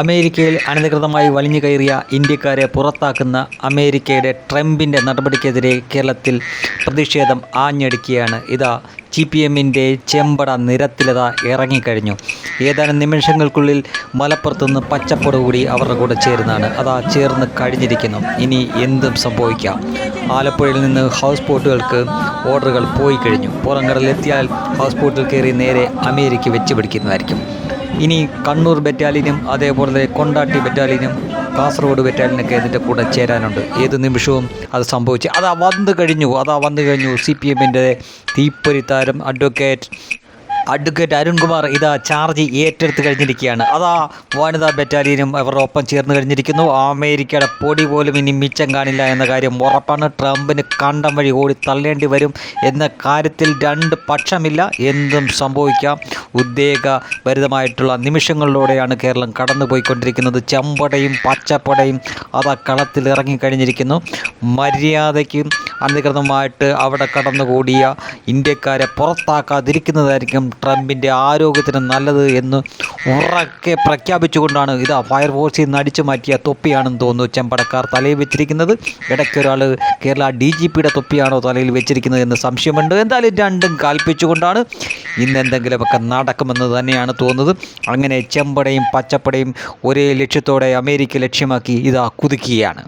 അമേരിക്കയിൽ അനധികൃതമായി വലിഞ്ഞു കയറിയ ഇന്ത്യക്കാരെ പുറത്താക്കുന്ന അമേരിക്കയുടെ ട്രംപിന്റെ നടപടിക്കെതിരെ കേരളത്തിൽ പ്രതിഷേധം ആഞ്ഞടിക്കുകയാണ്. ഇതാ ജി പി എമ്മിന്റെ ചെമ്പട നിരത്തിലത ഇറങ്ങിക്കഴിഞ്ഞു. ഏതാനും നിമിഷങ്ങൾക്കുള്ളിൽ മലപ്പുറത്തുനിന്ന് പച്ചപ്പോട് കൂടി അവരുടെ കൂടെ ചേരുന്നതാണ്. അതാ ചേർന്ന് കഴിഞ്ഞിരിക്കുന്നു. ഇനി എന്തും സംഭവിക്കാം. ആലപ്പുഴയിൽ നിന്ന് ഹൗസ് ബോട്ടുകൾക്ക് ഓർഡറുകൾ പോയി കഴിഞ്ഞു. പുറംകടലെത്തിയാൽ ഹൗസ് ബോട്ടിൽ കയറി നേരെ അമേരിക്ക വെച്ച് പിടിക്കുന്നതായിരിക്കും ഇനി കണ്ണൂർ ബറ്റാലിയനും അതേപോലെ കൊണ്ടാട്ടി ബറ്റാലിയനും കാസർഗോഡ് ബറ്റാലിയനൊക്കെ ഇതിന്റെ കൂടെ ചേരാനുണ്ട്. ഏത് നിമിഷവും അത് സംഭവിച്ചു. അതാ വന്നു കഴിഞ്ഞു. അതാ വന്നു കഴിഞ്ഞു. സി പി എമ്മിന്റെ തീപ്പൊരി താരം അഡ്വക്കേറ്റ് അഡ്വക്കേറ്റ് അരുൺകുമാർ ഇതാ ചാർജ് ഏറ്റെടുത്ത് കഴിഞ്ഞിരിക്കുകയാണ്. അതാ വനിതാ ബറ്റാലിയനും അവരുടെ ഒപ്പം ചേർന്ന് കഴിഞ്ഞിരിക്കുന്നു. അമേരിക്കയുടെ പൊടി പോലും ഇനി മിച്ചം കാണില്ല എന്ന കാര്യം ഉറപ്പാണ്. ട്രംപിന് കണ്ടം വഴി ഓടി തള്ളേണ്ടി വരും എന്ന കാര്യത്തിൽ രണ്ട് പക്ഷമില്ല. എന്തും സംഭവിക്കാം. ഉദ്വേഗഭരിതമായിട്ടുള്ള നിമിഷങ്ങളിലൂടെയാണ് കേരളം കടന്നുപോയിക്കൊണ്ടിരിക്കുന്നത്. ചെമ്പടയും പച്ചപ്പടയും അതാ കളത്തിൽ ഇറങ്ങിക്കഴിഞ്ഞിരിക്കുന്നു മര്യാദയ്ക്ക് അനധികൃതമായിട്ട് അവിടെ കടന്നുകൂടിയ ഇന്ത്യക്കാരെ പുറത്താക്കാതിരിക്കുന്നതായിരിക്കും ട്രംപിന്റെ ആരോഗ്യത്തിന് നല്ലത് എന്ന് ഉറക്കെ പ്രഖ്യാപിച്ചുകൊണ്ടാണ് ഇതാ ഫയർഫോഴ്സിൽ നിന്ന് അടിച്ചു മാറ്റിയ തൊപ്പിയാണെന്ന് തോന്നുന്നു ചെമ്പടക്കാർ തലയിൽ വെച്ചിരിക്കുന്നത്. ഇടയ്ക്കൊരാൾ കേരള ഡി ജി പിയുടെ തൊപ്പിയാണോ തലയിൽ വെച്ചിരിക്കുന്നത് എന്ന് സംശയമുണ്ട്. എന്തായാലും രണ്ടും കൽപ്പിച്ചുകൊണ്ടാണ് ഇന്ന് എന്തെങ്കിലുമൊക്കെ നടക്കുമെന്ന് തന്നെയാണ് തോന്നുന്നത്. അങ്ങനെ ചെമ്പടയും പച്ചപ്പടയും ഒരേ ലക്ഷ്യത്തോടെ അമേരിക്ക ലക്ഷ്യമാക്കി ഇതാ കുതിക്കുകയാണ്